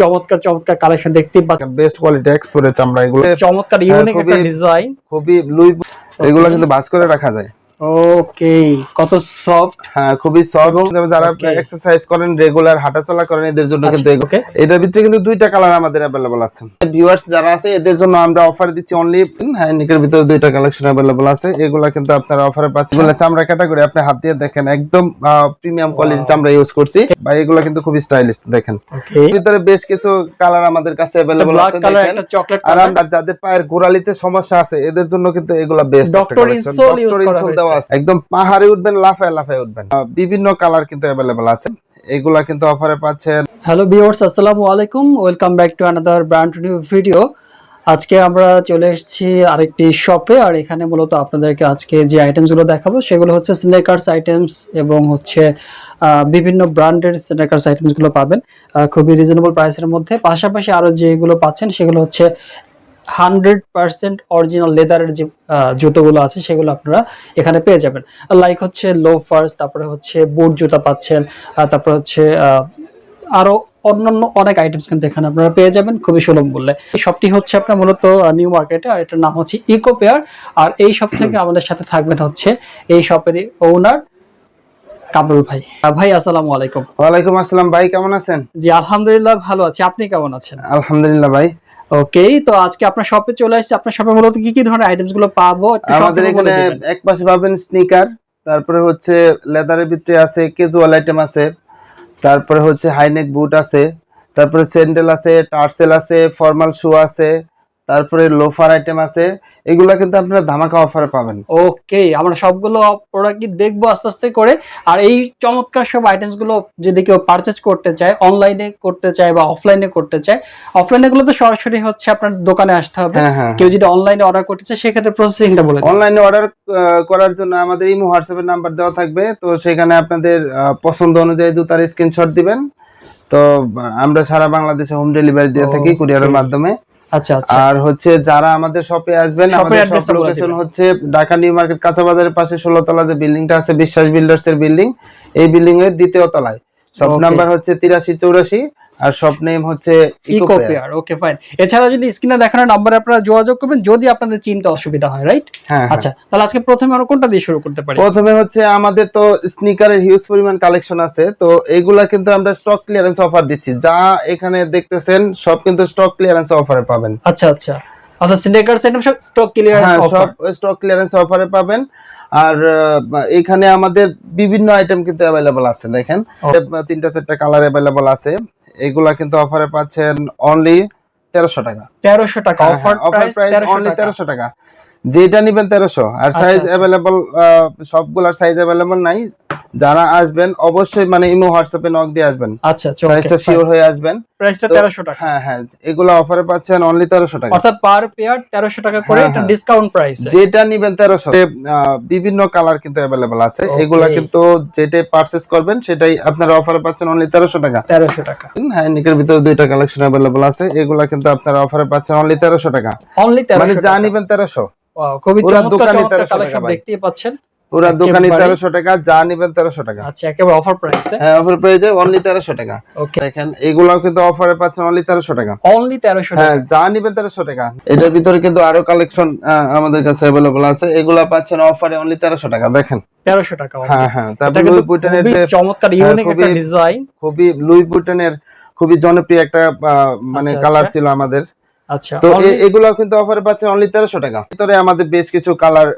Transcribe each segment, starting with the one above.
চমৎকার চমৎকার কালেকশন দেখতে পাচ্ছেন বেস্ট কোয়ালিটি এক্সপোর্টের চামড়া এগুলো। চমৎকার ইউনিক একটা ডিজাইন খুবই লুই এগুলো কিন্তু বাস করে রাখা যায়। ওকে কত সফট হ্যাঁ খুবই সফট যারা এক্সারসাইজ করেন রেগুলার হাঁটাচলা করেন এদের জন্য কিন্তু ওকে এটার ভিতরে কিন্তু দুইটা কালার আমাদের অ্যাভেলেবল আছে। ভিউয়ার্স যারা আছে এদের জন্য আমরা অফার দিচ্ছি অনলি হ্যান্ডিকের ভিতরে দুইটা কালেকশন অ্যাভেলেবল আছে। এগুলা কিন্তু আপনারা অফারে পাচ্ছেন। এগুলা চামড়া ক্যাটাগরি আপনি হাত দিয়ে দেখেন একদম প্রিমিয়াম কোয়ালিটি চামড়া ইউজ করছি। বা এগুলা কিন্তু খুবই স্টাইলিশ দেখেন। ভিতরে বেশ কিছু কালার আমাদের কাছে ব্ল্যাক আছে দেখেন। আর যাদের পায়ের গোড়ালিতে সমস্যা আছে এদের জন্য কিন্তু এগুলা বেস্ট Dr. Insole use করা দেওয়া আছে। একদম পাহাড়ে উঠবেন লাফায় লাফায় উঠবেন। বিভিন্ন কালার কিন্তু অ্যাভেলেবল আছে। এগুলা কিন্তু অফারে পাচ্ছেন। হ্যালো ভিউয়ার্স আসসালামু আলাইকুম। Welcome back to another brand new video আজকে আমরা চলে এসেছি আরেকটি শপে আর এখানে মূলত আপনাদেরকে আজকে যে আইটেমসগুলো দেখাবো সেগুলো হচ্ছে স্নেকার্স আইটেমস এবং হচ্ছে বিভিন্ন ব্র্যান্ডের স্নেকার্স আইটেমসগুলো পাবেন। খুবই রিজনেবল প্রাইসের মধ্যে। পাশাপাশি আরও যেগুলো পাচ্ছেন সেগুলো হচ্ছে হান্ড্রেড পার্সেন্ট অরিজিনাল লেদারের যে জুতোগুলো আছে সেগুলো আপনারা এখানে পেয়ে যাবেন। লাইক হচ্ছে লো ফার্স তারপরে হচ্ছে বুট জুতা পাচ্ছেন তারপরে হচ্ছে আহ, আরও অন্যান্য অনেক আইটেমস কিন্তু এখানে আপনারা পেয়ে যাবেন খুবই সুলভ মূল্যে। এই শপটি হচ্ছে আপনার মূলত নিউ মার্কেটে আর এটার নাম হচ্ছে ইকো পেয়ার আর এই শপ থেকে আমাদের সাথে থাকবেন হচ্ছে এই শপেরই ওনার কামরুল ভাই। ভাই আসসালামু আলাইকুম। ওয়ালাইকুম আসসালাম ভাই কেমন আছেন? জি আলহামদুলিল্লাহ ভালো আছি। আপনি কেমন আছেন? আলহামদুলিল্লাহ ভাই। ওকে তো আজকে আপনার শপে চলে আসছে। আপনার শপে মূলত কি কি ধরনের আইটেমসগুলো পাবো? আমাদের এখানে এক পাশে পাবেন স্নিকার তারপরে হচ্ছে লেদারের ভিতরে আছে কেজুয়াল আইটেম আছে তারপরে হচ্ছে হাইনেক বুট আছে তারপরে স্যান্ডেল আছে টার্সেল আছে ফর্মাল শু আছে তারপরে লোফার আইটেম আছে এগুলা কিন্তু আপনারা ধামাকা অফারে পাবেন। ওকে আমরা সবগুলো প্রোডাক্ট দেখব আস্তে আস্তে করে। আর এই চমৎকার সব আইটেমসগুলো যদি কেউ পারচেজ করতে চায় অনলাইনে করতে চায় বা অফলাইনে করতে চায় অফলাইনে গুলো তো সরাসরি হচ্ছে আপনার দোকানে আসতে হবে। হ্যাঁ হ্যাঁ কেউ যদি অনলাইনে অর্ডার করতে চায় সেক্ষেত্রে প্রসেসিংটা বলে অনলাইনে অর্ডার করার জন্য আমাদের ইমো হোয়াটসঅ্যাপের নাম্বার দেওয়া থাকবে তো সেখানে আপনাদের পছন্দ অনুযায়ী জুতার স্ক্রিনশট দিবেন। তো আমরা সারা বাংলাদেশে হোম ডেলিভারি দিয়ে থাকি. কুরিয়ারের মাধ্যমে। আচ্ছা আচ্ছা। আর হচ্ছে যারা আমাদের শপে আসবেন আমাদের শপ লোকেশন হচ্ছে ঢাকা নিউ মার্কেট কাঁচা বাজারের পাশে ষোলো তলা যে বিল্ডিংটা আছে বিশ্বাস বিল্ডার্স এর বিল্ডিং এই বিল্ডিং এর দ্বিতীয় তলায়। শপ নাম্বার হচ্ছে তিরাশি চৌরাশি আর শপ নেম হচ্ছে ইকো ইকো ওকে ফাইন এছাড়া যদি স্ক্রিনে দেখানো নাম্বারে আপনারা যোগাযোগ করবেন যদি আপনাদের চিন্তা অসুবিধা হয় রাইট হ্যাঁ আচ্ছা তাহলে আজকে প্রথমে আমরা কোনটা দিয়ে শুরু করতে পারি? প্রথমে হচ্ছে আমাদের তো স্নিকারের হিউজ পরিমাণ কালেকশন আছে তো এগুলা কিন্তু আমরা স্টক ক্লিয়ারেন্স অফার দিচ্ছি। যা এখানে দেখতেছেন সব কিন্তু স্টক ক্লিয়ারেন্স অফারে পাবেন। আচ্ছা আচ্ছা। অর্থাৎ সিন্ডিকেটস আইটেম সব স্টক ক্লিয়ারেন্স হ্যাঁ অফার সব স্টক ক্লিয়ারেন্স অফারে পাবেন। আর এখানে আমাদের বিভিন্ন আইটেম কিন্তু অ্যাভেলেবল আছে দেখেন। তিনটা চারটা কালার অ্যাভেলেবল আছে। এগুলা কিন্তু অফারে পাচ্ছেন অনলি তেরোশো টাকা। তেরোশো টাকা অফার প্রাইস অনলি তেরোশো টাকা। যেটা নিবেন তেরোশো। আর সাইজ আচ্ছা। অ্যাভেলেবল সবগুলার সাইজ অ্যাভেলেবল নাই। যারা আসবেন অবশ্যই মানে ইমো হোয়াটসঅ্যাপে নক দিয়ে আসবেন। আচ্ছা আচ্ছা সাইজটা শিওর হয়ে আসবেন প্রাইসটা তো- তেরোশো টাকা। হ্যাঁ হ্যাঁ এগুলো অফারে পাচ্ছেন অনলি তেরোশো টাকা। অর্থাৎ পার পেয়ার তেরোশো টাকা করে হ্যাঁ, হ্যাঁ। ডিসকাউন্ট প্রাইস যেটা নিবেন তেরোশো। বিভিন্ন কালার কিন্তু অ্যাভেলেবল আছে. এগুলা কিন্তু যেটাই পারচেস করবেন সেটাই আপনারা অফারে পাচ্ছেন অনলি তেরোশো টাকা। তেরোশো টাকা। হ্যাঁ নিকের ভিতরে দুইটা কালেকশন অ্যাভেলেবল আছে। এগুলা কিন্তু আপনারা অফারে পাচ্ছেন অনলি তেরোশো টাকা। অনলি মানে যা নিবেন তেরোশো। Wow, খুবই চমৎকার দোকানে চমৎকার 1300 টাকা কালেকশন দেখতেই পাচ্ছেন। পুরা দোকানে। তেরোশো টাকা যা নিবেন তেরোশো টাকা। আচ্ছা একেবারে অফার প্রাইসে হ্যাঁ অফার অনলি তেরোশো টাকা। ওকে দেখেন এগুলাও কিন্তু অফারে পাচ্ছেন অনলি তেরোশো টাকা। অনলি তেরোশো হ্যাঁ যা নিবেন তেরোশো টাকা। এটার ভিতরে কিন্তু আরও কালেকশন আমাদের কাছে অ্যাভেলেবল আছে। এগুলা পাচ্ছেন অফারে অনলি তেরোশো টাকা দেখেন। তেরোশো টাকা হ্যাঁ হ্যাঁ তারপরে লুই চমৎকার হ্যাঁ, ইউনিক একটা খুবই- ডিজাইন খুবই লুই খুবই জনপ্রিয় একটা মানে আচ্ছা, কালার আচ্ছা। ছিল আমাদের। আচ্ছা তো এগুলো কিন্তু অফারে পাচ্ছেন অনলি তেরোশো টাকা। ভিতরে আমাদের বেশ কিছু কালার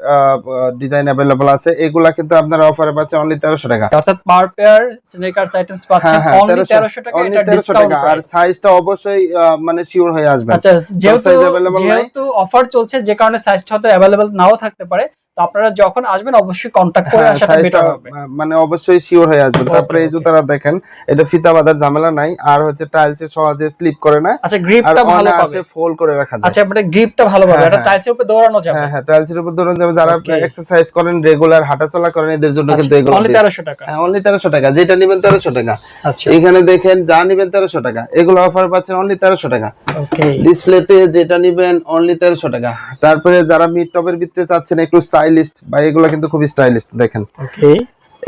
ডিজাইন অ্যাভেলেবল আছে। এগুলা কিন্তু আপনারা অফারে পাচ্ছেন অনলি তেরোশো টাকা। অর্থাৎ পার পেয়ার স্নেকার্স আইটেমস পাচ্ছেন হ্যাঁ হ্যাঁ অনলি তেরোশো টাকা অনলি তেরোশো টাকা। আর সাইজটা অবশ্যই মানে শিওর হয়ে আসবে। আচ্ছা? যেহেতু অফার চলছে যে কারণে সাইজটা হয়তো অ্যাভেলেবল নাও থাকতে পারে তো আপনারা যখন আসবেন অবশ্যই কন্টাক্ট করে হ্যাঁ আসাটা বেটার হবে। মানে অবশ্যই শিওর হয়ে আসবে Okay, তারপরে এই. জুতারা দেখেন এটা ফিতা বাঁধার ঝামেলা নাই আর হচ্ছে টাইলসে সহজে স্লিপ করে না আচ্ছা গ্রিপটা ভালো পাবে। ফোল্ড করে রাখা যায়। আচ্ছা মানে গ্রিপটা ভালো পাবে। হ্যাঁ, এটা হ্যাঁ। টাইলসের উপরে দৌড়ানো যাবে। হ্যাঁ হ্যাঁ টাইলসের উপর ধরুন যাবে। যারা এক্সারসাইজ করেন রেগুলার হাঁটাচলা করেন এদের জন্য কিন্তু এগুলো অনলি best। তেরোশো টাকা। হ্যাঁ অনলি তেরোশো টাকা। যেটা নিবেন তেরোশো টাকা। আচ্ছা। এখানে দেখেন যা নিবেন তেরোশো টাকা। এগুলো অফার পাচ্ছেন অনলি তেরোশো টাকা। ওকে ডিসপ্লেতে যেটা নিবেন অনলি তেরোশো টাকা। তারপরে যারা মিড টপের ভিতরে চাচ্ছেন একটু স্টাইলিস্ট বা এগুলো কিন্তু খুবই স্টাইলিস্ট দেখেন। ওকে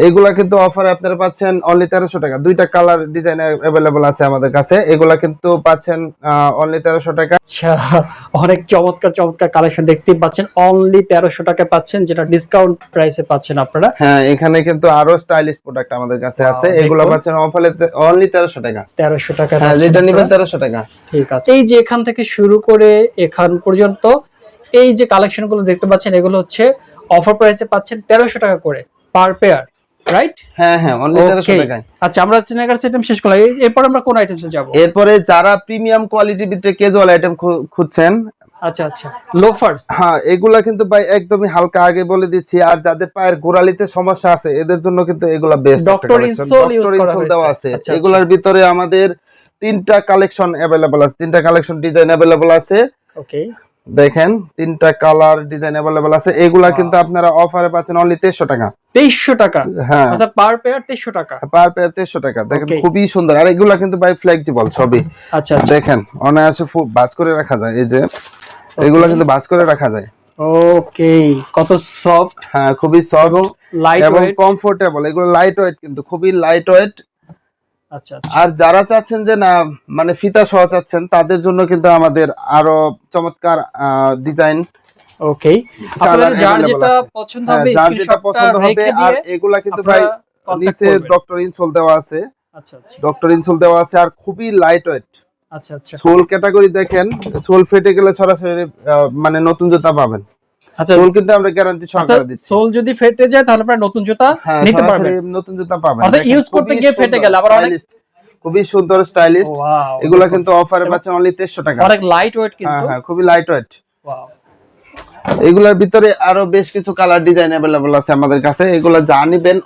এগুলা কিন্তু অফারে আপনারা পাচ্ছেন অনলি তেরোশো টাকা। দুইটা কালার ডিজাইন অ্যাভেলেবল আছে আমাদের কাছে। এগুলা কিন্তু পাচ্ছেন অনলি তেরোশো টাকা। আচ্ছা অনেক চমৎকার চমৎকার কালেকশন দেখতেই পাচ্ছেন। অনলি তেরোশো টাকা পাচ্ছেন যেটা ডিসকাউন্ট প্রাইসে পাচ্ছেন আপনারা। হ্যাঁ এখানে কিন্তু আরও স্টাইলিশ প্রোডাক্ট আমাদের কাছে আছে। এগুলো পাচ্ছেন অফারে অনলি তেরোশো টাকা। তেরোশো টাকা হ্যাঁ যেটা নিবেন। তেরোশো টাকা। ঠিক আছে। এই যে এখান থেকে শুরু করে এখান পর্যন্ত এই যে কালেকশনগুলো দেখতে পাচ্ছেন এগুলো হচ্ছে অফার প্রাইসে পাচ্ছেন তেরোশো টাকা করে পার পেয়ার রাইট হ্যাঁ হ্যাঁ অনলি তেরোশো টাকায়। আচ্ছা আমরা সিনেগার আইটেম শেষ করলাম। এরপর আমরা কোন আইটেমসে যাব? এরপরে যারা প্রিমিয়াম কোয়ালিটির ভিতরে কেজুয়াল আইটেম খুঁজছেন আচ্ছা আচ্ছা। লোফার্স হ্যাঁ এগুলা কিন্তু ভাই একদমই হালকা আগে বলে দিচ্ছি। আর যাদের পায়ের গোড়ালিতে সমস্যা আছে এদের জন্য কিন্তু এগুলা বেস্ট Dr. Insole use করা দেওয়া আছে। আচ্ছা, এগুলার ভিতরে আমাদের তিনটা কালেকশন অ্যাভেলেবল আছে। তিনটা কালেকশন ডিজাইন অ্যাভেলেবল আছে। ওকে দেখেন তিনটা কালার ডিজাইন অ্যাভেলেবল আছে। এগুলা কিন্তু আপনারা অফারে পাচ্ছেন অনলি তেইশশো টাকা। তেইশশো টাকা? হ্যাঁ। অর্থাৎ পার পেয়ার তেইশশো টাকা? পার পেয়ার তেইশশো টাকা। দেখেন খুবই সুন্দর। আর এগুলা কিন্তু ভাই ফ্লেক্সিবল সবই। আচ্ছা আচ্ছা। দেখেন অনায়াসে বাস করে রাখা যায়। এই যে এগুলা কিন্তু বাস করে রাখা যায়। ওকে কত সফট হ্যাঁ খুবই সফট লাইট এবং কমফোর্টেবল এগুলো লাইট ওয়েট কিন্তু খুবই লাইট ওয়েট আচ্ছা আচ্ছা। আর যারা চাচ্ছেন যে না মানে ফিতা সহ চাচ্ছেন তাদের জন্য কিন্তু আমাদের আরও চমৎকার ডিজাইন ওকে আপনাদের যার যেটা পছন্দ হ্যাঁ হবে যার যেটা পছন্দ হবে আর এগুলা কিন্তু ভাই নিচে। ডক্টর ইনসোল দেওয়া আছে। আচ্ছা আচ্ছা। ডক্টর ইনসোল দেওয়া আছে আর খুবই লাইট ওয়েট আচ্ছা আচ্ছা। সোল ক্যাটাগরি দেখেন সোল ফেটে গেলে সরাসরি মানে নতুন জুতা পাবেন। আচ্ছা সোল কিন্তু আমরা গ্যারান্টি সহকারে দিচ্ছি। সোল যদি ফেটে যায় তাহলে আপনারা নতুন জুতা হ্যাঁ নিতে পারবেন। নতুন জুতা পাবেন। অর্থাৎ দেখেন, করতে খুবই গিয়ে ফেটে সুন্দর, আবার অনেক- খুবই সুন্দর স্টাইলিশ এগুলা কিন্তু অফারে পাচ্ছেন অনলি টাকা। অনেক লাইট ওয়েট হ্যাঁ কিন্তু হ্যাঁ খুবই লাইট ওয়েট ওয়াও। এগুলোর ভিতরে আরও বেশ কিছু কালার ডিজাইন অ্যাভেলেবল আছে আমাদের কাছে। এগুলো যা নিবেন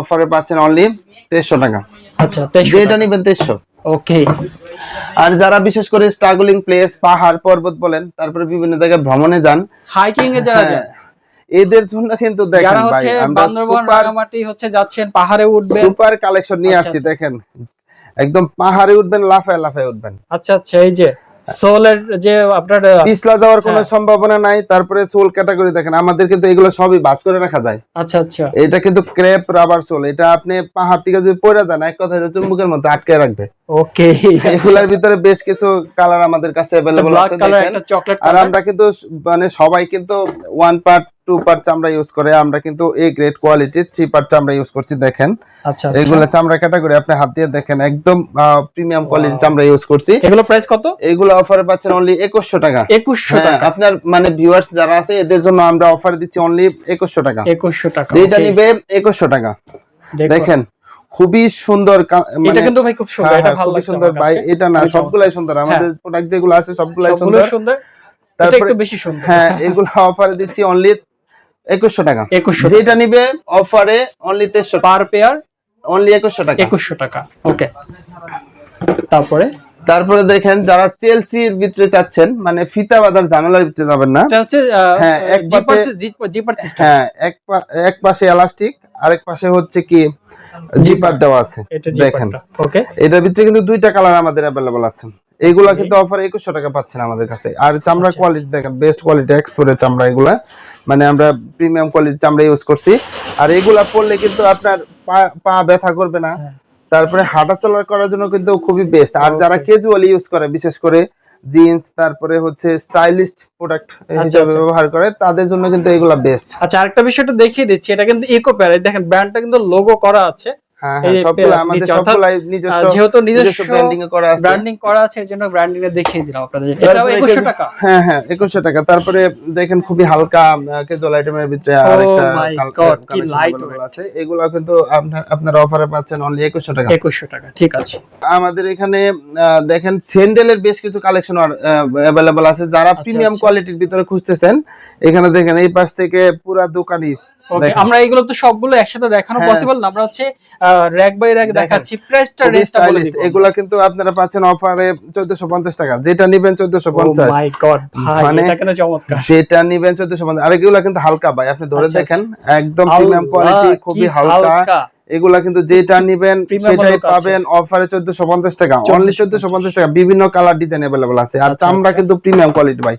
অফারে পাচ্ছেন অনলি তেইশশো টাকা। আচ্ছা যেটা নিবেন তেইশশো ওকে। আর যারা বিশেষ করে স্ট্রাগলিং প্লেস পাহাড় পর্বত বলেন তারপরে বিভিন্ন জায়গায় ভ্রমণে যান হাইকিং এ যারা হ্যাঁ, যায় এদের জন্য কিন্তু দেখেন ভাই আমরা সুপার রাঙামাটি হচ্ছে যাচ্ছেন পাহাড়ে উঠবেন। সুপার কালেকশন নিয়ে আচ্ছা, আসছি দেখেন। একদম পাহাড়ে উঠবেন লাফায় লাফায় উঠবেন। আচ্ছা আচ্ছা এই যে সোলের যে আপনার পিছলা দেওয়ার কোনো হ্যাঁ। সম্ভাবনা নাই তারপরে সোল ক্যাটাগরি দেখেন আমাদের কিন্তু এগুলো সবই বাজ করে রাখা যায়। আচ্ছা আচ্ছা। এটা কিন্তু ক্রেপ রাবার সোল এটা আপনি পাহাড় থেকে যদি পড়ে যান এক কথায় চুম্বকের মধ্যে আটকে রাখবে। ওকে এগুলোর ভিতরে বেশ কিছু কালার আমাদের কাছে ব্ল্যাক আছে দেখেন। আর আমরা কিন্তু মানে সবাই কিন্তু ওয়ান পার্ট টু পার্ট চামড়া ইউজ করে আমরা কিন্তু এই গ্রেড কোয়ালিটির থ্রি পার্ট চামড়া ইউজ করছি দেখেন। আচ্ছা আচ্ছা। এগুলো চামড়া ক্যাটাগরি আপনি হাত দিয়ে দেখেন একদম প্রিমিয়াম কোয়ালিটির চামড়া ইউজ করছি। এগুলো প্রাইস কত? এগুলো অফারে পাচ্ছেন অনলি একুশশো টাকা। একুশশো হ্যাঁ, টাকা। আপনার মানে ভিউয়ার্স যারা আছে এদের জন্য আমরা অফার দিচ্ছি অনলি একুশশো টাকা। একুশশো টাকা যেটা okay। নিবে একুশশো টাকা। দেখুন। খুবই সুন্দর এটা মানে কিন্তু ভাই খুব সুন্দর হ্যাঁ, এটা হ্যাঁ, ভালো লাগছে সুন্দর। ভাই এটা না সবগুলাই সুন্দর। আমাদের প্রোডাক্ট যেগুলো আছে সবগুলাই সুন্দর। সুন্দর। তারপরে একটু বেশি সুন্দর। হ্যাঁ এগুলো অফারে দিচ্ছি অনলি একুশশো টাকা। যেটা নিবে অফারে অনলি তেইশশো পার পেয়ার অনলি একুশশো টাকা। একুশশো টাকা। ওকে তারপরে? তারপরে দেখেন যারা চেলসির ভিতরে চাচ্ছেন মানে ফিতা বাঁধার ঝামেলার ভিতরে যাবেন না। এটা হচ্ছে হ্যাঁ, এক পাতে- জিপার সিস্টেম হ্যাঁ এক পাশে এলাস্টিক আরেক পাশে হচ্ছে কি জিপার দেওয়া আছে। দেখেন। ওকে। এটার ভিতরে কিন্তু দুইটা কালার আমাদের অ্যাভেলেবল আছে। এইগুলা কিন্তু অফার একুশশো টাকা পাচ্ছেন আমাদের কাছে। আর চামড়া আচ্ছা। কোয়ালিটি দেখেন বেস্ট কোয়ালিটি এক্সপোর্টের চামড়া এগুলা। মানে আমরা প্রিমিয়াম কোয়ালিটির চামড়া ইউজ করছি। আর এগুলা পরলে কিন্তু আপনার পা- পা ব্যথা করবে না। হ্যাঁ। তারপরে হাঁটা চলার করার জন্য কিন্তু খুবই বেস্ট আর যারা. ক্যাজুয়ালি ইউজ করে বিশেষ করে জিন্স তারপরে হচ্ছে স্টাইলিস্ট প্রোডাক্ট হিসেবে আচ্ছা। ব্যবহার করে তাদের জন্য কিন্তু এগুলা বেস্ট আচ্ছা আরেকটা বিষয়টা দেখিয়ে দিচ্ছি এটা কিন্তু ইকো প্যারা দেখেন ব্র্যান্ডটা কিন্তু লোগো করা আছে। হ্যাঁ হ্যাঁ যেহেতু নিজস্ব ব্র্যান্ডিং করা আছে। ব্র্যান্ডিং করা আছে এর জন্য ব্র্যান্ডিং দেখিয়ে দিলাম আপনাদের। এটাও তারপরে একুশশো কিন্তু- টাকা। হ্যাঁ হ্যাঁ টাকা। তারপরে দেখেন খুবই হালকা কেজুয়াল আইটেমের ভিতরে আরেকটা Oh। আছে। এগুলো কিন্তু আপনার অফারে পাচ্ছেন অনলি একুশশো টাকা। একুশশো টাকা ঠিক আছে। আমাদের এখানে দেখেন স্যান্ডেলের বেশ কিছু কালেকশন অ্যাভেলেবল আছে। যারা প্রিমিয়াম আচ্ছা। কোয়ালিটির ভিতরে খুঁজতেছেন এখানে দেখেন এই পাশ থেকে পুরা দোকানি ওকে দেখেন আমরা এগুলো তো সবগুলো একসাথে দেখানো হ্যাঁ। পসিবল না। আমরা হচ্ছে র‍্যাক বাই র‍্যাক দেখাচ্ছি। প্রাইসটা রেঞ্জটা বলে দিব। এগুলা কিন্তু আপনারা পাচ্ছেন অফারে চোদ্দশো পঞ্চাশ টাকা। যেটা নিবেন চোদ্দশো পঞ্চাশ। মাই গড ভাই মানে- এটা কেন চমৎকার। যেটা নিবেন চোদ্দশো পঞ্চাশ। আর এগুলা কিন্তু হালকা ভাই। আপনি ধরে আচ্ছা, দেখেন একদম প্রিমিয়াম কোয়ালিটি খুবই হালকা। এগুলা কিন্তু যেটা নিবেন সেটাই পাবেন অফারে চোদ্দশো পঞ্চাশ টাকা। অনলি চোদ্দশো পঞ্চাশ টাকা। বিভিন্ন কালার ডিজাইন অ্যাভেলেবল আছে। আর আচ্ছা, চামড়া আচ্ছা। কিন্তু প্রিমিয়াম কোয়ালিটি ভাই।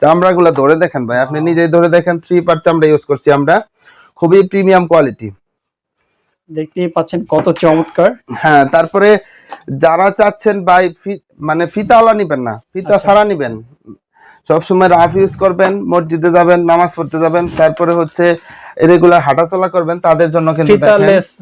চামড়া গুলা ধরে দেখেন ভাই আপনি নিজেই ধরে দেখেন থ্রি পার্ট চামড়া ইউজ করছি আমরা। খুবই প্রিমিয়াম কোয়ালিটি দেখতেই পাচ্ছেন কত চমৎকার। হ্যাঁ তারপরে যারা চাচ্ছেন ভাই মানে ফিতাওয়ালা নিবেন না। ফিতা আচ্ছা। ছাড়া নিবেন। সবসময় রাফ ইউজ করবেন মসজিদে যাবেন নামাজ পড়তে যাবেন তারপরে হচ্ছে রেগুলার হাঁটাচলা করবেন তাদের জন্য কিন্তু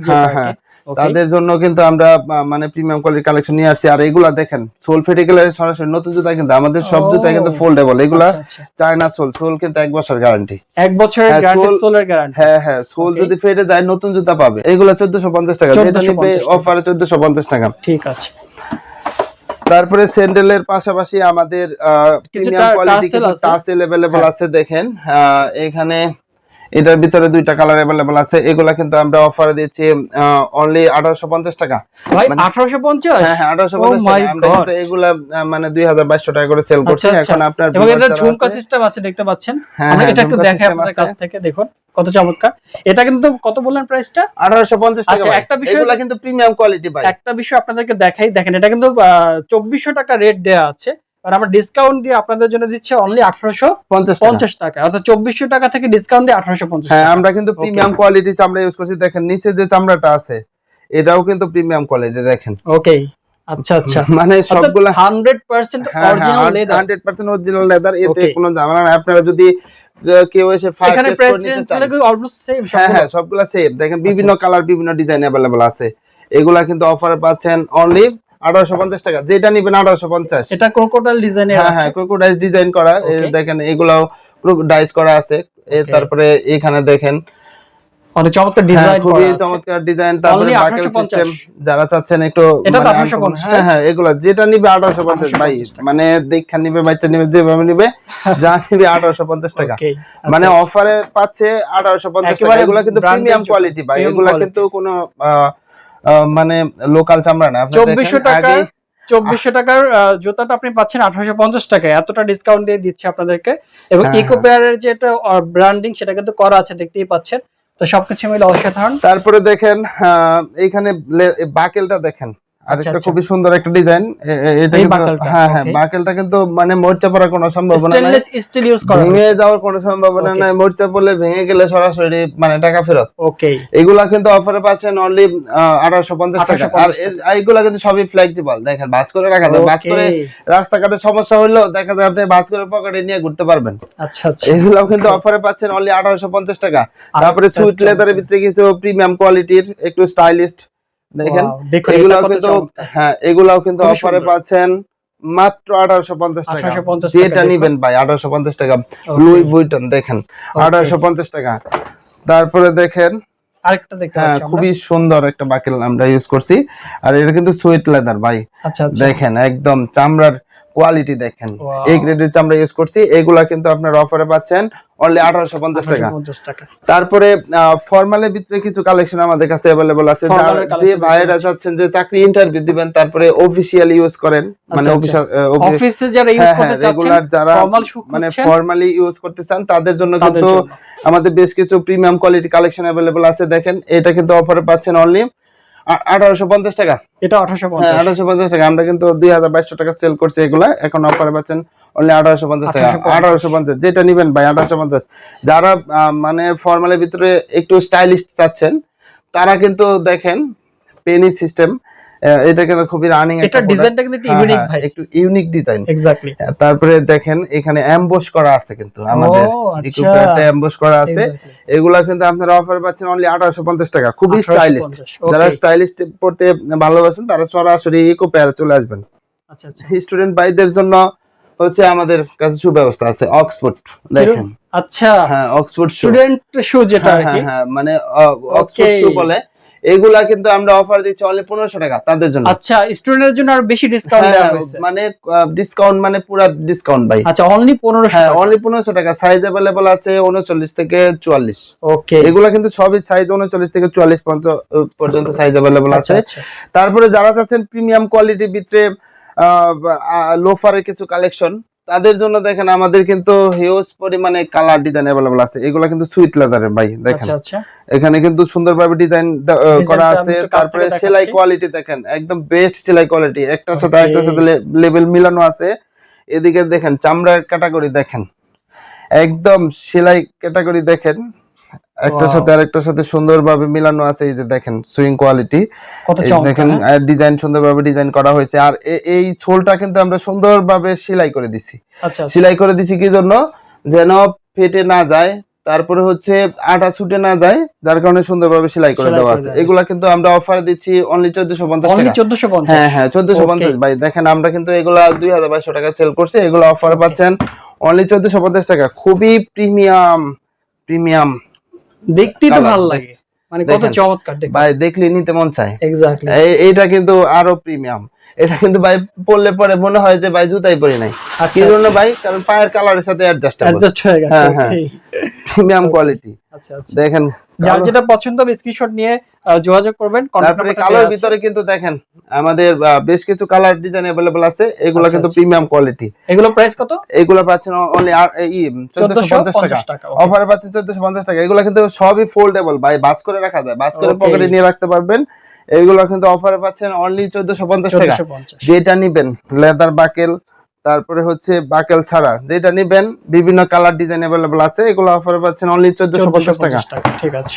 হ্যাঁ হ্যাঁ তাদের জন্য কিন্তু আমরা মানে প্রিমিয়াম কোয়ালিটি কালেকশন নিয়ে আসছি। আর এগুলা দেখেন সোল ফেটিক্যালের সরাসরি নতুন জুতা কিন্তু আমাদের সব। জুতা কিন্তু ফোল্ডেবল এগুলা আচ্ছা, চায়না সোল সোল কিন্তু এক বছর গ্যারান্টি এক বছরের হ্যাঁ, গ্যারান্টি সোলের গ্যারান্টি হ্যাঁ হ্যাঁ সোল যদি ফেটে যায় নতুন জুতা পাবে। এগুলা চোদ্দশো পঞ্চাশ টাকা। যেটা 1450 নিবে। অফারে চোদ্দশো পঞ্চাশ টাকা। ঠিক আছে। তারপরে স্যান্ডেলের পাশাপাশি আমাদের প্রিমিয়াম টা- কোয়ালিটি tassel কিছু আছে। টাসেল अवेलेबल হ্যাঁ। আছে দেখেন আহ, এখানে এটার ভিতরে দুইটা কালার अवेलेबल আছে এগুলা কিন্তু আমরা অফারে দিচ্ছি অনলি আঠারোশো পঞ্চাশ টাকা ভাই মানে- 1850 হ্যাঁ হ্যাঁ আঠারোশো Oh পঞ্চাশ my টাকা আমরা God. কিন্তু এগুলা আহ, মানে দুই হাজার বাইশশো টাকা করে সেল করছি আচ্ছা, আচ্ছা। এখন আপনার এবং এটা viewers যারা ঝুমকা আছে- সিস্টেম আছে দেখতে পাচ্ছেন হ্যাঁ, আমরা হ্যাঁ, এটা একটু ঝুমকা দেখাই system আপনাদের আছে। কাছ থেকে দেখুন কত চমৎকার এটা কিন্তু কত বললেন প্রাইসটা আঠারোশো পঞ্চাশ টাকা আচ্ছা, ভাই। একটা বিষয়- এগুলা কিন্তু প্রিমিয়াম কোয়ালিটি ভাই একটা বিষয় আপনাদেরকে দেখাই দেখেন এটা কিন্তু চব্বিশশো টাকা রেট দেওয়া আছে আর আমরা ডিসকাউন্ট দিয়ে আপনাদের জন্য দিচ্ছে অনলি আঠারোশো পঞ্চাশ টাকা। অর্থাৎ চব্বিশশো টাকা থেকে ডিসকাউন্ট দিয়ে আঠারোশো পঞ্চাশ হ্যাঁ আমরা কিন্তু প্রিমিয়াম কোয়ালিটি চামড়া ইউজ করছি। দেখেন নিচে যে চামড়াটা আছে এটাও কিন্তু প্রিমিয়াম কোয়ালিটি দেখেন। ওকে আচ্ছা আচ্ছা। মানে সবগুলা হ্যাঁ অরিজিনাল লেদার অরিজিনাল লেদার এতে কোনো ঝামেলা নাই। আপনারা যদি কেউ এসে এখানে প্রেসিডেন্ট অলমোস্ট সেম হ্যাঁ হ্যাঁ সবগুলা সেম দেখেন বিভিন্ন আচ্ছা। কালার বিভিন্ন ডিজাইন আছে। এগুলা কিন্তু অফারে পাচ্ছেন অনলি আঠারোশো পঞ্চাশ টাকা। যেটা নিবেন আঠারোশো পঞ্চাশ। এটা ক্রোকোডাইল ডিজাইনের হ্যাঁ আছে? হ্যাঁ ক্রোকোডাইল ডিজাইন করা। দেখেন এগুলাও ডাইস করা আছে। তারপরে এখানে দেখেন। অনেক চমৎকার হ্যাঁ, ডিজাইন খুবই চমৎকার ডিজাইন তারপরে বাকেল সিস্টেম যারা চাচ্ছেন একটু এটা মানে 1850 হ্যাঁ হ্যাঁ এগুলা যেটা নিবে আঠারোশো পঞ্চাশ ভাই মানে দেখা নিবে বাচ্চা নিবে যেভাবে নিবে যা নিবে আঠারোশো পঞ্চাশ টাকা। মানে আচ্ছা, অফারে পাচ্ছে আঠারোশো পঞ্চাশ টাকা। এগুলা কিন্তু প্রিমিয়াম কোয়ালিটি ভাই। এগুলা কিন্তু কোনো মানে লোকাল চামড়া না। চব্বিশশো টাকা চব্বিশশো টাকার জুতাটা আপনি পাচ্ছেন আঠারোশো পঞ্চাশ টাকায়। এতটা ডিসকাউন্ট দিয়ে দিচ্ছে আপনাদেরকে। এবং হ্যাঁ, ইকো পেয়ারের একটা ব্র্যান্ডিং সেটা কিন্তু করা আছে দেখতেই পাচ্ছেন। তো সবকিছু মিলে অসাধারণ। তারপরে দেখেন আহ, এইখানে বাকেলটা দেখেন। আর আচ্ছা, একটা আচ্ছা। খুবই সুন্দর একটা ডিজাইন এটা কিন্তু হ্যাঁ হ্যাঁ বাকেলটা কিন্তু মানে মরচা পড়ার কোনো সম্ভাবনা নাই। স্টেনলেস স্টিল ইউজ করা ভেঙে যাওয়ার কোনো সম্ভাবনা নাই। মরচা পড়লে ভেঙে গেলে সরাসরি মানে টাকা ফেরত। ওকে এগুলা কিন্তু অফারে পাচ্ছেন অনলি আঠারোশো পঞ্চাশ টাকা। আর এইগুলা কিন্তু সবই ফ্লেক্সিবল দেখেন বাস করে রাখা যায়। বাস করে রাস্তাঘাটে সমস্যা হইলেও দেখা যায় আপনি বাস করে পকেটে নিয়ে ঘুরতে পারবেন। আচ্ছা আচ্ছা। এগুলাও কিন্তু অফারে পাচ্ছেন অনলি আঠারোশো পঞ্চাশ টাকা। তারপরে আচ্ছা, সুইট আচ্ছা। লেদারের ভিতরে কিছু প্রিমিয়াম কোয়ালিটির একটু স্টাইলিস্ট দেখেন? এগুলাও কিন্তু হ্যাঁ এগুলাও কিন্তু অফারে পাচ্ছেন মাত্র আঠারোশো পঞ্চাশ টাকা। 1850 যেটা নিবেন ভাই আঠারোশো পঞ্চাশ টাকা। লুই বুইটন দেখেন আঠারোশো পঞ্চাশ টাকা। তারপরে দেখেন আরেকটা দেখতে হ্যাঁ খুবই সুন্দর একটা বাকেল আমরা ইউজ করছি। আর এটা কিন্তু সুইট লেদার ভাই। আচ্ছা আচ্ছা। দেখেন একদম চামড়ার কোয়ালিটি দেখেন. এই গ্রেডের চামড়া ইউজ করছি এগুলা কিন্তু আপনার অফারে পাচ্ছেন অনলি আঠারোশো পঞ্চাশ টাকা 1850 টাকা। তারপরে ফর্মালের ভিতরে কিছু কালেকশন আমাদের কাছে অ্যাভেলেবল আছে। যে ভাইয়েরা চাচ্ছেন যে চাকরি ইন্টারভিউ দিবেন তারপরে অফিসিয়ালি ইউজ করেন। মানে আচ্ছা, অফিসিয়াল অফিসে যারা ইউজ করতে চাচ্ছেন রেগুলার হ্যাঁ, যারা মানে ফর্মালি ইউজ করতে চান তাদের জন্য কিন্তু আমাদের বেশ কিছু প্রিমিয়াম কোয়ালিটি কালেকশন অ্যাভেলেবল আছে। দেখেন এটা কিন্তু অফারে পাচ্ছেন অনলি আঠারোশো পঞ্চাশ টাকা। এটা 1850 হ্যাঁ আঠারোশো পঞ্চাশ টাকা। আমরা কিন্তু দুই হাজার বাইশশো টাকা সেল করছি এগুলা। এখন অফারে পাচ্ছেন অনলি আঠারোশো পঞ্চাশ টাকা। 1850 আঠারোশো পঞ্চাশ যেটা নিবেন ভাই আঠারোশো পঞ্চাশ। যারা মানে ফর্মালের ভিতরে একটু স্টাইলিশ চাচ্ছেন তারা কিন্তু দেখেন পেনি সিস্টেম এটা কিন্তু খুবই রানিং এটা ডিজাইনটা কিন্তু ইউনিক ভাই। একটু ইউনিক ডিজাইন এক্স্যাক্টলি তারপরে দেখেন এখানে করা আছে কিন্তু আমাদের আচ্ছা। ইকুইপমেন্টে করা আছে। এগুলা কিন্তু আপনারা অফার পাচ্ছেন অনলি আঠারোশো পঞ্চাশ টাকা খুবই 1850 okay. যারা স্টাইলিস্ট পড়তে ভালোবাসেন তারা সরাসরি ইকো পেয়ারে চলে আসবেন। আচ্ছা আচ্ছা। স্টুডেন্ট ভাইদের জন্য হচ্ছে আমাদের কাছে সুব্যবস্থা আছে অক্সফোর্ড দেখেন। আচ্ছা। হ্যাঁ অক্সফোর্ড স্টুডেন্ট শু যেটা আর হ্যাঁ কি। হ্যাঁ হ্যাঁ মানে অক্সফোর্ড. শু বলে। এগুলা কিন্তু আমরা অফার দিচ্ছি অনলি পনেরোশো টাকা তাদের জন্য। আচ্ছা স্টুডেন্টের জন্য আর বেশি ডিসকাউন্ট হ্যাঁ, দেওয়া হয়েছে। মানে ডিসকাউন্ট মানে পুরা ডিসকাউন্ট ভাই। আচ্ছা অনলি 1500 হ্যাঁ অনলি পনেরোশো টাকা। সাইজ অ্যাভেলেবল আছে উনচল্লিশ থেকে চুয়াল্লিশ। ওকে এগুলা কিন্তু সবই সাইজ উনচল্লিশ থেকে চুয়াল্লিশ পর্যন্ত- পর্যন্ত সাইজ অ্যাভেলেবল আচ্ছা আছে। আচ্ছা। তারপরে যারা চাচ্ছেন প্রিমিয়াম কোয়ালিটি ভিতরে লোফারের কিছু কালেকশন তাদের জন্য দেখেন আমাদের কিন্তু হিউজ পরিমাণে কালার ডিজাইন अवेलेबल আছে। এগুলা কিন্তু সুইট লেদারের ভাই দেখেন। আচ্ছা আচ্ছা। এখানে কিন্তু সুন্দরভাবে ডিজাইন করা আছে। তারপরে সেলাই কোয়ালিটি দেখেন একদম বেস্ট সেলাই কোয়ালিটি একটার সাথে. আরেকটার সাথে লেভেল মিলানো আছে। এদিকে দেখেন চামড়ার ক্যাটাগরি দেখেন। একদম সেলাই ক্যাটাগরি দেখেন। একটার সাথে আরেকটার সাথে সুন্দরভাবে মিলানো আছে এই যে দেখেন সুইং কোয়ালিটি দেখেন হ্যাঁ? ডিজাইন সুন্দরভাবে ডিজাইন করা হয়েছে। আর এই ছোলটা কিন্তু আমরা সুন্দরভাবে সেলাই করে দিছি। আচ্ছা আচ্ছা। সেলাই করে দিছি কি জন্য? যেন ফেটে না যায় তারপরে হচ্ছে আটা ছুটে না যায় যার কারণে সুন্দরভাবে সেলাই করে দেওয়া আছে। এগুলা কিন্তু আমরা অফার দিচ্ছি অনলি চোদ্দশো পঞ্চাশ অনলি চোদ্দশো পঞ্চাশ? হ্যাঁ হ্যাঁ চোদ্দশো পঞ্চাশ। ভাই দেখেন আমরা কিন্তু এগুলা দুই হাজার বাইশশো টাকা সেল করছি এগুলো অফার পাচ্ছেন অনলি চোদ্দশো পঞ্চাশ টাকা। খুবই প্রিমিয়াম প্রিমিয়াম দেখতেই তো ভালো লাগে। মানে কত চমৎকার দেখুন ভাই দেখলে নিতে মন চায়। এক্স্যাক্টলি এটা কিন্তু আরও প্রিমিয়াম এটা কিন্তু ভাই পরলে পরে মনে হয় যে ভাই জুতাই পরি নাই। আচ্ছা কি জন্য ভাই? কারণ পায়ের কালারের সাথে অ্যাডজাস্ট অ্যাডজাস্ট হয়ে গেছে হ্যাঁ, হ্যাঁ। প্রিমিয়াম কোয়ালিটি আচ্ছা আচ্ছা। দেখেন যার কালো- যেটা পছন্দ হবে স্ক্রিনশট নিয়ে আহ, যোগাযোগ করবেন contact তারপরে number টা কালোর দেয়া আছে। ভিতরে কিন্তু দেখেন আমাদের আহ, বেশ কিছু কালার ডিজাইন अवेलेबल আছে এগুলো আচ্ছা, কিন্তু আচ্ছা। প্রিমিয়াম কোয়ালিটি এগুলো প্রাইস কত এগুলো পাচ্ছেন অনলি ই চোদ্দশো পঞ্চাশ টাকা 1450 টাকা okay. অফারে পাচ্ছেন চোদ্দশো পঞ্চাশ টাকা এগুলো কিন্তু সবই ফোল্ডেবল ভাই বাস করে রাখা যায় বাস করে Okay. পকেটে নিয়ে রাখতে পারবেন এগুলো কিন্তু অফারে পাচ্ছেন অনলি চোদ্দশো পঞ্চাশ টাকা 1450 যেটা নিবেন লেদার বাকেল তারপরে হচ্ছে বাকেল ছাড়া যেটা নেবেন বিভিন্ন কালার ডিজাইন অ্যাভেলেবল আছে এগুলো অফার পাচ্ছেন অনলি চোদ্দশো পঞ্চাশ টাকা। ঠিক আছে।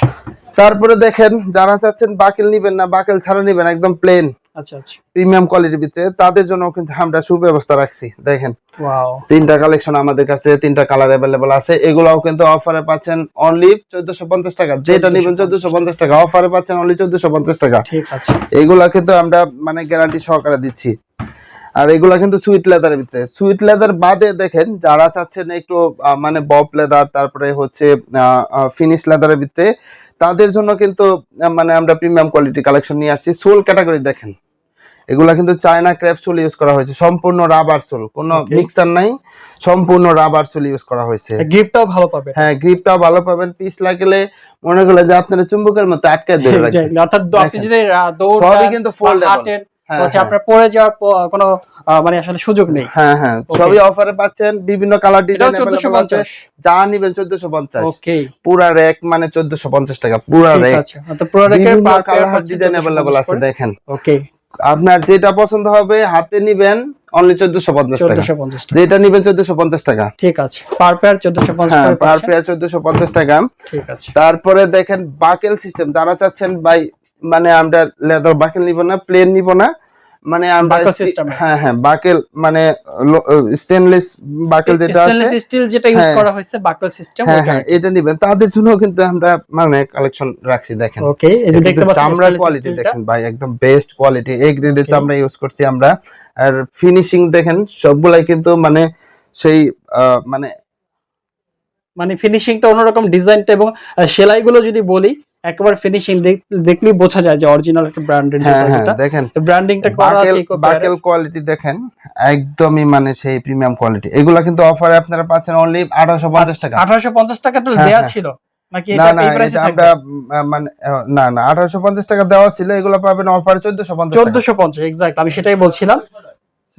তারপরে দেখেন যারা চাচ্ছেন বাকেল নিবেন না বাকেল ছাড়া নিবেন একদম প্লেন আচ্ছা, আচ্ছা। প্রিমিয়াম কোয়ালিটির ভিতরে তাদের জন্য কিন্তু আমরা সুব্যবস্থা রাখছি দেখেন। কালেকশন আমাদের কাছে কালার আছে এগুলাও কিন্তু অফারে পাচ্ছেন অনলি পঞ্চাশ টাকা যেটা পঞ্চাশ টাকা অফারে পাচ্ছেন অনলি পঞ্চাশ টাকা। ঠিক আছে। এগুলা কিন্তু আমরা মানে গ্যারান্টি সহকারে দিচ্ছি। আর এগুলা কিন্তু সুইট লেদারের ভিতরে। সুইট লেদার বাদে দেখেন যারা চাচ্ছেন একটু মানে বব লেদার তারপরে হচ্ছে ফিনিশ লেদারের ভিতরে তাদের জন্য কিন্তু মানে আমরা প্রিমিয়াম কোয়ালিটি কালেকশন নিয়ে আসছি। সোল ক্যাটাগরি দেখেন এগুলা কিন্তু চায়না ক্র্যাপ সোল ইউজ করা হয়েছে। সম্পূর্ণ রাবার সোল কোনো মিক্সার নাই সম্পূর্ণ রাবার সোল ইউজ করা হয়েছে। গ্রিপটাও ভালো পাবেন। হ্যাঁ গ্রিপটাও ভালো পাবেন। পিস লাগলে মনে করলে যে আপনার চুম্বকের মতো আটকে ধরে রাখবে Exactly. অর্থাৎ আপনি যদি দৌড় সবই কিন্তু হ্যাঁ, হচ্ছে হ্যাঁ। আপনার পড়ে যাওয়ার প- কোনো আহ, মানে আসলে সুযোগ নেই হ্যাঁ হ্যাঁ Okay. সবই অফারে পাচ্ছেন বিভিন্ন কালার এটাও ডিজাইন চোদ্দশো अवेलेबल আছে পঞ্চাশ যা নিবেন 1450 ওকে পুরা র্যাক মানে 1450 টাকা পুরা ঠিক র্যাক আছে অর্থাৎ প্রোডাক্টের বিভিন্ন পার কালার ডিজাইন अवेलेबल আছে দেখেন ওকে আপনার যেটা পছন্দ হবে হাতে নিবেন অনলি 1450 টাকা 1450 টাকা যেটা নিবেন 1450 টাকা ঠিক আছে পার পেয়ার 1450 হ্যাঁ করে পার পাচ্ছেন। পেয়ার 1450 টাকা ঠিক আছে তারপরে দেখেন বাকেল সিস্টেম যারা চাচ্ছেন ভাই মানে আমরা লেদার বাকেল নিব না প্লেন নিব না। মানে আমরা। হ্যাঁ হ্যাঁ বাকেল মানে স্টেনলেস বাকেল যেটা আছে। স্টেনলেস স্টিল যেটা ইউজ হ্যাঁ। করা হয়েছে বাকল সিস্টেম হ্যাঁ হ্যাঁ এটা নিবেন। তাদের জন্য কিন্তু আমরা মানে কালেকশন রাখছি দেখেন। ওকে এই যে দেখতে পাচ্ছেন চামড়ার কোয়ালিটি দেখেন ভাই একদম বেস্ট কোয়ালিটি এ গ্রেডের চামড়া ইউজ করছি আমরা। আর ফিনিশিং দেখেন সবগুলাই কিন্তু মানে সেই মানে মানে ফিনিশিংটা অন্যরকম ডিজাইনটা এবং সেলাইগুলো যদি বলি একেবারে ফিনিশিং দেখলেই বোঝা যায় যে অরিজিনাল একটা ব্র্যান্ডেড হ্যাঁ হ্যাঁ দেখেন ব্র্যান্ডিংটা করা আছে বাকেল কোয়ালিটি দেখেন একদমই মানে সেই প্রিমিয়াম কোয়ালিটি এগুলা কিন্তু অফারে আপনারা পাচ্ছেন অনলি আঠারোশো পঞ্চাশ টাকা। 1850 টাকা তো হ্যাঁ, দেয়া হ্যাঁ। ছিল। নাকি না এটা না আমরা মানে না না আঠারোশো পঞ্চাশ টাকা দেওয়া ছিল এগুলো পাবেন অফারে চোদ্দশো পঞ্চাশ টাকা। 1450 এক্স্যাক্ট আমি সেটাই বলছিলাম।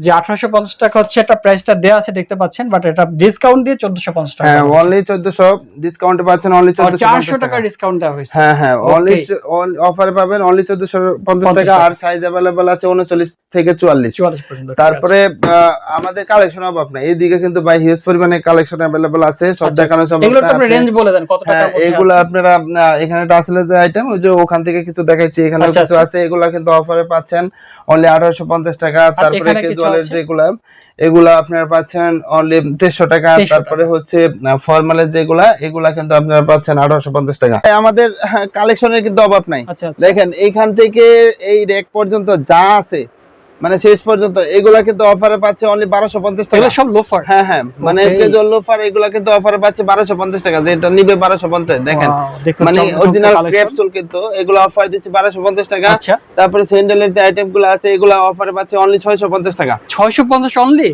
যে 1850 টাকা হচ্ছে একটা প্রাইসটা দেয়া আছে দেখতে পাচ্ছেন বাট এটা ডিসকাউন্ট দিয়ে 1450 টাকা হ্যাঁ অনলি চোদ্দশো ডিসকাউন্টে পাচ্ছেন অনলি চোদ্দশো 400 টাকা ডিসকাউন্ট দেওয়া হয়েছে হ্যাঁ হ্যাঁ অনলি. অফারে পাবেন অনলি চোদ্দশো পঞ্চাশ টাকা। আর সাইজ অ্যাভেলেবেল আছে উনচল্লিশ থেকে চুয়াল্লিশ 44 পর্যন্ত ঠিক আছে। তারপরে আমাদের কালেকশন অভাব নাই এইদিকে কিন্তু ভাই হিউজ পরিমাণে কালেকশন অ্যাভেলেবেল আছে সব দেখানো আপনি- রেঞ্জ বলে দেন কত টাকা হ্যাঁ এগুলো আপনারা এখানে টাসেলের যে আইটেম ওই যে ওখান থেকে কিছু দেখাইছি এখানে আচ্ছা, কিছু আচ্ছা। আছে এগুলা কিন্তু অফারে পাচ্ছেন অনলি আঠারোশো পঞ্চাশ টাকা তারপরে কিছু আছে? যেগুলা এগুলা আপনারা পাচ্ছেন অনলি দেড়শো টাকা তারপরে হচ্ছে ফর্মালের যেগুলা এগুলা কিন্তু আপনারা পাচ্ছেন আঠারোশো পঞ্চাশ টাকা। এই আমাদের কালেকশনের কিন্তু অভাব নাই। আচ্ছা আচ্ছা। দেখেন এইখান থেকে এই রেক পর্যন্ত যা আছে মানে শেষ পর্যন্ত এগুলা কিন্তু অফারে পাচ্ছে অনলি বারোশো পঞ্চাশ টাকা। সব লোফার হ্যাঁ হ্যাঁ মানে. কেজুয়াল লোফার এগুলা কিন্তু অফারে পাচ্ছে বারোশো পঞ্চাশ টাকা যেটা নিবে বারোশো পঞ্চাশ দেখেন। মানে অরিজিনাল। ক্রেপসুল কিন্তু এগুলো অফার দিচ্ছে বারোশো পঞ্চাশ টাকা। আচ্ছা। তারপরে স্যান্ডেলের যে আইটেমগুলো আছে এগুলো অফারে পাচ্ছে অনলি ছয়শো পঞ্চাশ টাকা। 650 অনলি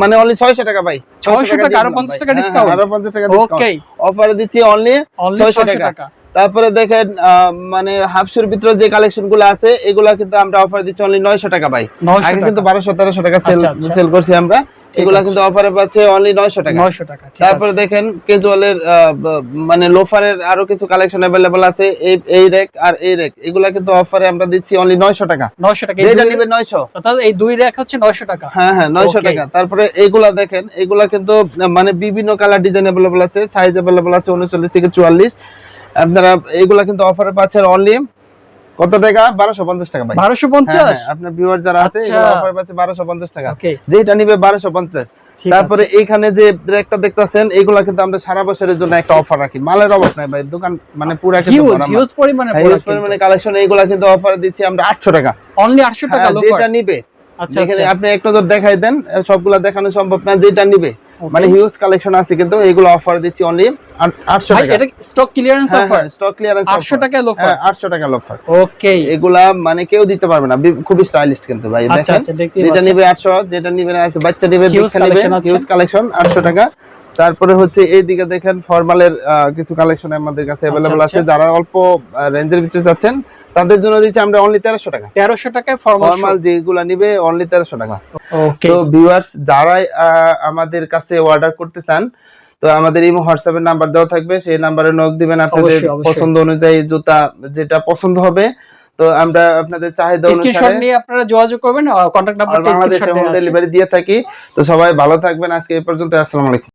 মানে অনলি ছয়শো টাকা ভাই। 600 টাকা, দিয়ে আরও দিলাম 50 ভাই। টাকা হ্যাঁ, discount? আরও পঞ্চাশ টাকা ওকে অফারে দিচ্ছি অনলি অনলি 600 600 টাকা। তারপরে দেখেন মানে হাফশুর ভিতরে যে কালেকশনগুলো আছে এগুলা কিন্তু আমরা অফার দিচ্ছি অনলি নয়শো টাকা ভাই। আগে কিন্তু বারোশো তেরোশো টাকা সেল আচ্ছা, আচ্ছা। সেল করছি আমরা। এগুলা কিন্তু অফারে পাচ্ছে অনলি নয়শো টাকা। 900 টাকা তারপরে দেখেন কেজুয়ালের মানে লোফারের আরও কিছু কালেকশন অ্যাভেলেবল আছে। এই এই রেক আর এই রেক এগুলা কিন্তু অফারে আমরা দিচ্ছি অনলি 900 টাকা। 900 টাকা। যেটা নিবে 900 অর্থাৎ এই দুই রেক হচ্ছে 900 টাকা। হ্যাঁ হ্যাঁ নয়শো টাকা। তারপরে এইগুলা দেখেন এগুলা কিন্তু মানে বিভিন্ন কালার ডিজাইন অ্যাভেলেবল আছে সাইজ অ্যাভেলেবল আছে 39 থেকে 44 আপনারা এইগুলা কিন্তু অফারে পাচ্ছেন অনলি কত টাকা? বারোশো পঞ্চাশ টাকা ভাই। বারোশো হ্যাঁ, পঞ্চাশ? হ্যাঁ, আপনার ভিউয়ার যারা আছে আচ্ছা। অফারে পাচ্ছে বারোশো পঞ্চাশ টাকা। যেটা নিবে বারোশো পঞ্চাশ। তারপরে এইখানে যে একটা দেখতেছেন এইগুলা কিন্তু আমরা সারা বছরের জন্য একটা অফার রাখি। মালের অভাব নাই ভাই দোকান মানে পুরা হিউজ হিউজ পরিমাণে হ্যাঁ, কালেকশন এইগুলা কিন্তু। অফার দিচ্ছি আমরা আটশো টাকা। অনলি আটশো টাকা হ্যাঁ, যেটা নিবে আচ্ছা আচ্ছা। আপনি একটু দেখাই দেন সবগুলা দেখানো সম্ভব না যেটা নিবে. মানে হিউজ কালেকশন আছে কিন্তু এইগুলো অফার দিচ্ছি অনলি আটশো ভাই টাকা। এটা stock clearance offer stock clearance 800 টাকায় loafer? আটশো টাকা লোফার ওকে এগুলা মানে কেউ দিতে পারবে না বি- খুবই স্টাইলিশ কিন্তু ভাই আচ্ছা দেখেন। আচ্ছা যেটা পাচ্ছেন নিবে আটশো যেটা নিবে না আছে বাচ্চা নিবে দীক্ষা নিবে আছে। হিউজ কালেকশন আটশো টাকা। তারপরে হচ্ছে এইদিকে দেখেন ফর্মালের কিছু কালেকশন আমাদের কাছে অ্যাভেলেবল আছে আচ্ছা। যারা অল্প রেঞ্জের ভিতরে যাচ্ছেন তাদের জন্য দিচ্ছি আমরা অনলি তেরোশো টাকা। তেরোশো টাকায় ফর্মাল ফর্মাল যেগুলা নিবে অনলি তেরোশো টাকা। ওকে তো ভিউয়ার্স যারাই আহ, আমাদের কাছে অর্ডার করতে চান তো আমাদের ইমো হোয়াটসঅ্যাপের নাম্বার দেওয়া থাকবে। সেই নাম্বারে নক দিবেন আপনাদের। পছন্দ অনুযায়ী জুতা যেটা পছন্দ হবে। তো আমরা আপনাদের চাহিদা অনুসারে নিয়ে আপনারা যোগাযোগ করবেন কন্ট্যাক্ট নাম্বার আমাদের বাংলাদেশে হোম ডেলিভারি দিয়ে থাকি। তো সবাই ভালো থাকবেন। আজকে এই পর্যন্ত আসসালামু আলাইকুম।